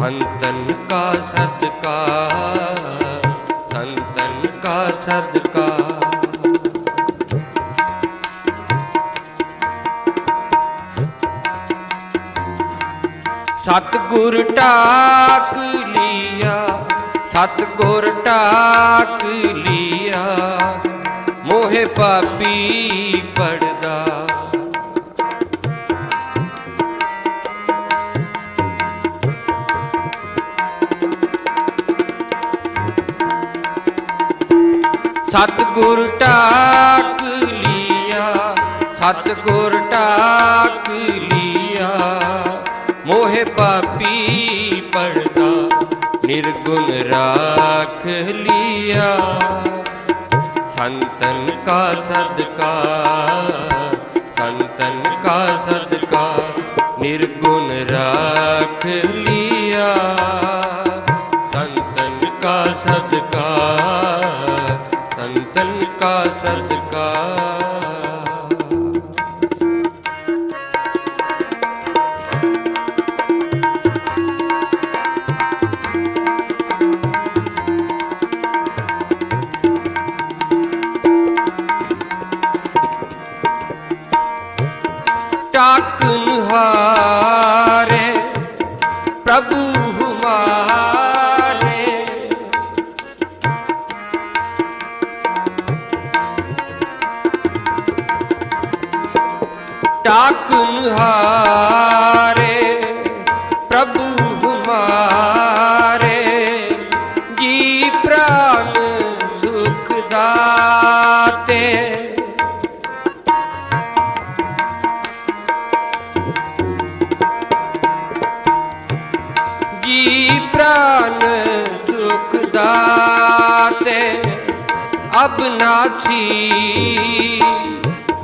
ਸੰਤਨ ਕਾ ਸਦਕਾ ਸੰਤਨ ਕਾ ਸਦਕਾ। ਸਤਿਗੁਰ ਟਾਕ ਲਿਆ, ਸਤਿਗੁਰ ਟਾਕ ਲਿਆ, ਮੋਹਿ ਪਾਪੀ ਪੜ ਸਤਿਗੁਰ ਟਾਕ ਲਿਆ, ਸਤਿਗੁਰ ਟਾਕ ਲਿਆ। ਮੋਹਿ ਪਾਪੀ ਪੜਦਾ ਨਿਰਗੁਣ ਰਾਖ ਲਿਆ। ਸੰਤਨ ਕਾ ਸਦਕਾ ਟਾਕਨ ਹਾਰੇ ਪ੍ਰਭੂ ਹਮਾਰੇ। ਟਾਕਨ ਅਬ ਨਾਥੀ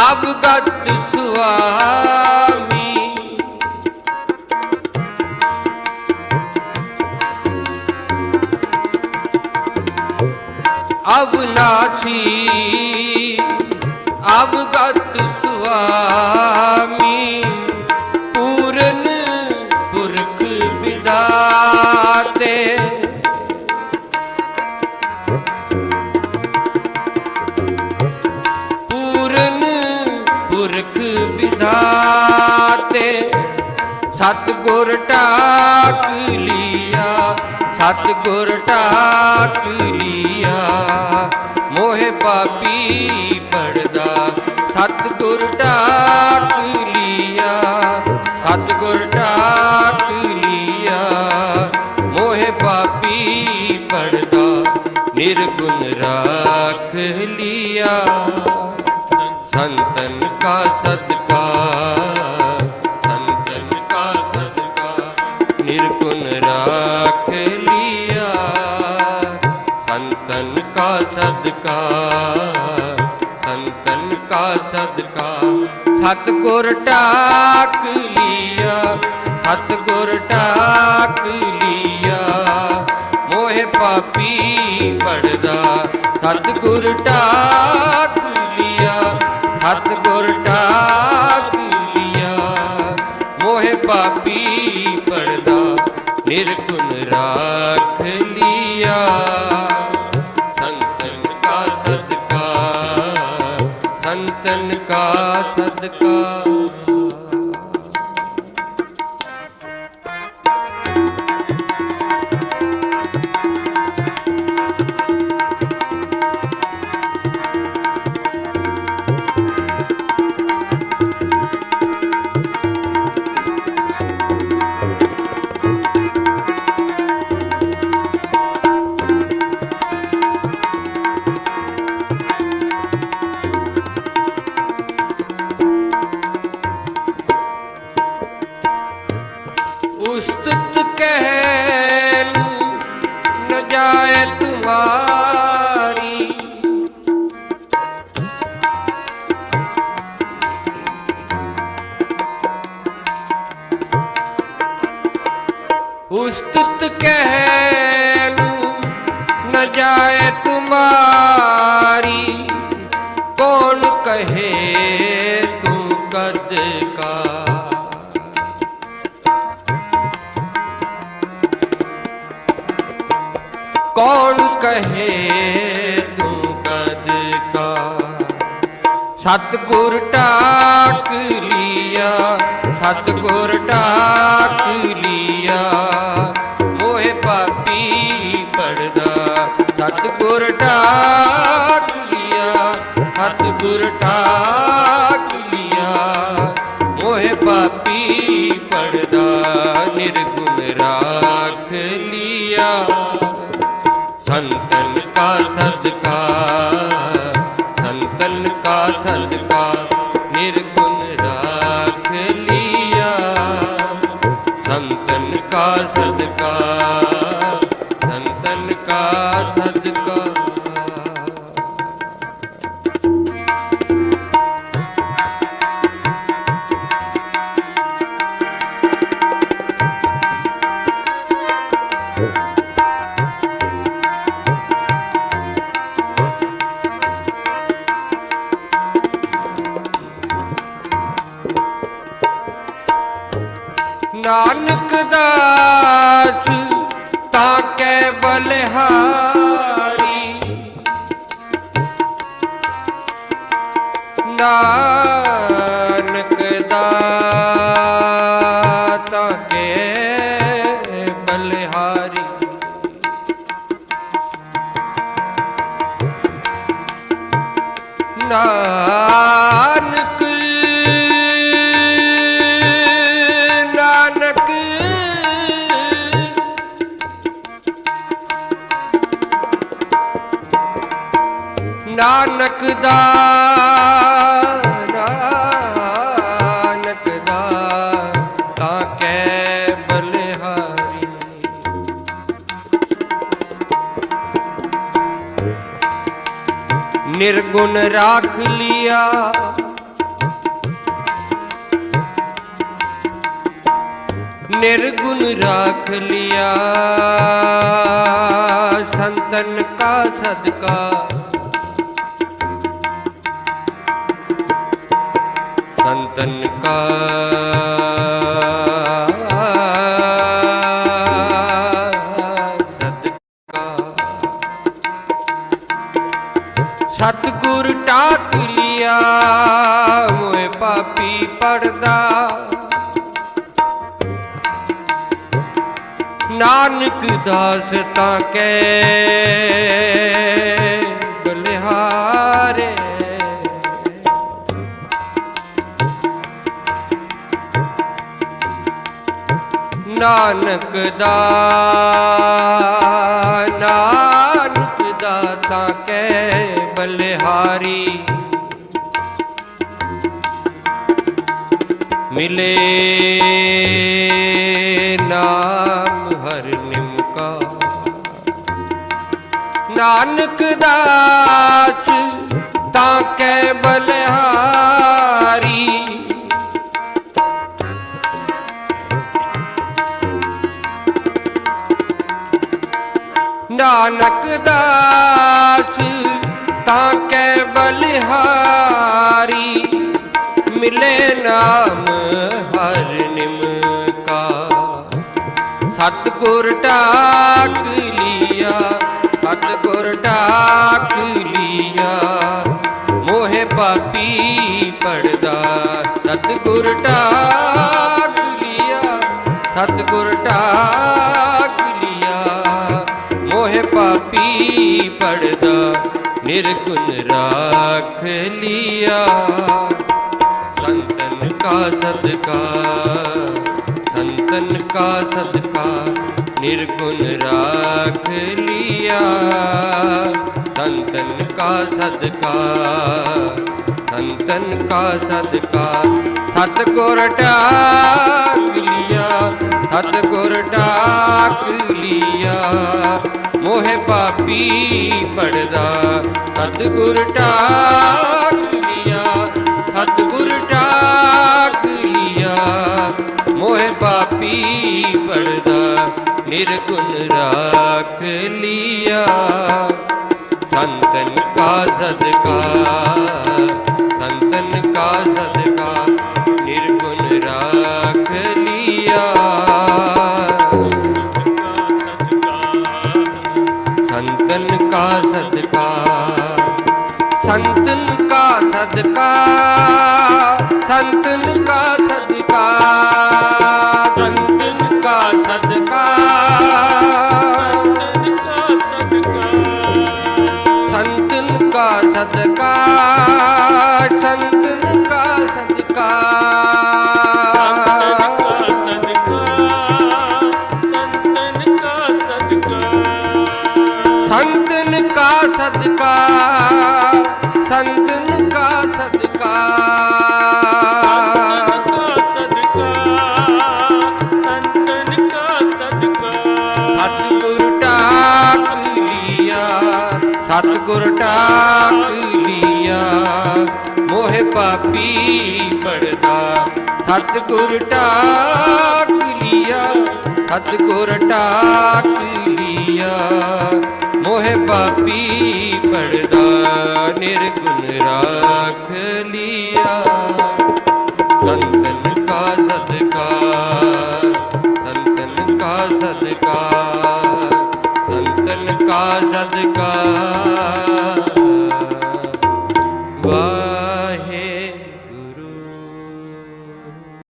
ਅਬ ਗਤ ਸੁਆਮੀ। ਅਬ ਨਾਥੀ ਅਬ ਗਤ ਸੁਆਮੀ। ਸਤਿਗੁਰ ਟਾਕ ਲਿਆ, ਸਤਿਗੁਰ ਟਾਕ ਲਿਆ। ਮੋਹਿ ਪਾਪੀ ਪੜਦਾ, ਸਤਿਗੁਰ ਟਾਕ ਲਿਆ, ਸਤਿਗੁਰ ਟਾਕ ਲਿਆ। ਮੋਹਿ ਪਾਪੀ ਪੜਦਾ, ਨਿਰਗੁਣ ਰਾਖ ਲਿਆ। ਸੰਤਨ ਕਾ ਸਦਕਾ ਸਦਕਾ, ਸੰਤਨ ਕਾ ਸਦਕਾ। ਸਤਿਗੁਰ ਟਾਕ ਲਿਆ, ਸਤਿਗੁਰ ਟਾਕ ਲਿਆ। ਮੋਹਿ ਪਾਪੀ ਪੜਦਾ, ਸਤਿਗੁਰ ਟਾਕ ਲਿਆ, ਸਤਿਗੁਰ ਟਾਕ ਲਿਆ। ਮੋਹਿ ਪਾਪੀ ਪੜਦਾ, ਨਿਰਗੁਣ ਰਾਖ ਉਸਤਤ ਕਹਿ ਨੂੰ ਨ ਜਾਏ ਤੁਮਾਰੀ। ਕੌਣ ਕਹੇ ਤੂੰ ਕਦ ਕਾ? ਕੌਣ ਕਹੇ ਸਤਗੁਰ ਟਾਕ ਲੀਆ, ਸਤਗੁਰ ਟਾਕ ਲੀਆ। ਮੋਹਿ ਪਾਪੀ ਪੜਦਾ, ਸਤਗੁਰ ਟਾਕ ਲੀਆ, ਸਤਗੁਰ ਟਾਕ ਲੀਆ। ਮੋਹਿ ਪਾਪੀ ਪੜਦਾ, ਨਿਰਗੁਣ ਰਾਖ ਲੀਆ। ਸੰਤਨ ਕਾ ਸਦਕਾ ਨਾਨਕ ਨਾਨਕ। ਨਾਨਕ ਦਾ ਨਿਰਗੁਣ ਰਾਖ ਲਿਆ ਨਿਰਗੁਣ ਰਾਖ ਲਿਆ ਸੰਤਨ ਕਾ ਸਦਕਾ ਨਾਨਕ ਦਾਸ ਤਾਂ ਕੈ ਬਲਿਹਾਰੇ। ਨਾਨਕ ਦਾ ਨਾਨਕ ਦਾ ਤਾਂ ਕੈ ਬਲਿਹਾਰੀ। ਮਿਲੇ ਨਾਮ ਹਰ ਨਿਮਕਾ ਨਾਨਕ ਦਾਸ, ਤਾਂ ਕੈ ਬਲਿਹਾਰੀ। ਨਾਨਕ ਦਾਸ, ਤਾਂ ਕੈ ਬਲਿਹਾਰੀ। ਮਿਲੇ ਨਾਮ ਹਰ ਸਤਗੁਰ ਟਾਕ ਲੀਆ ਸਤਗੁਰ ਟਾਕ ਲੀਆ। ਮੋਹਿ ਪਾਪੀ ਪੜਦਾ, ਸਤਗੁਰ ਟਾਕ ਲੀਆ, ਸਤਗੁਰ ਟਾਕ ਲਿਆ। ਮੋਹਿ ਪਾਪੀ ਪੜਦਾ, ਨਿਰਗੁਣ ਰਾਖ ਲਿਆ। ਸੰਤਨ ਕਾ ਸਦਕਾ, ਸੰਤਨ ਕਾ ਸਦਕਾ। ਨਿਰਗੁਣ ਰਾਖ ਲਿਆ ਸੰਤਨ ਕਾ ਸਦਕਾ ਸੰਤਨ ਕਾ ਸਦਕਾ ਸਤਗੁਰ ਟਾਕ ਲਿਆ ਸਤਿਗੁਰ ਢਾਕ ਲਿਆ ਮੋਹਿ ਪਾਪੀ ਪੜਦਾ ਸਤਿਗੁਰ ਢਾਕ ਨਿਰਗੁਣ ਰਾਖ ਲਿਆ। ਸੰਤਨ ਕਾ ਸਦਕਾ। ਸਦਕਾ ਸੰਤਨ ਕਾ ਸਦਕਾ। ਸੰਤਨ ਕਾ ਸਦਕਾ ਸੰਤਨ ਕਾ ਸਦਕਾ। ਸਤਿਗੁਰ ਢਾਕ ਮੋਹਿ ਪੜਦਾ। ਸਤਿਗੁਰ ਢਾਕ ਲਿਆ ਸਤਿਗੁਰ ਢਾਕ ਲਿਆ। ਮੋਹਿ ਪਾਪੀ ਪੜਦਾ ਨਿਰਗੁਣ ਰਾਖ ਲਿਆ।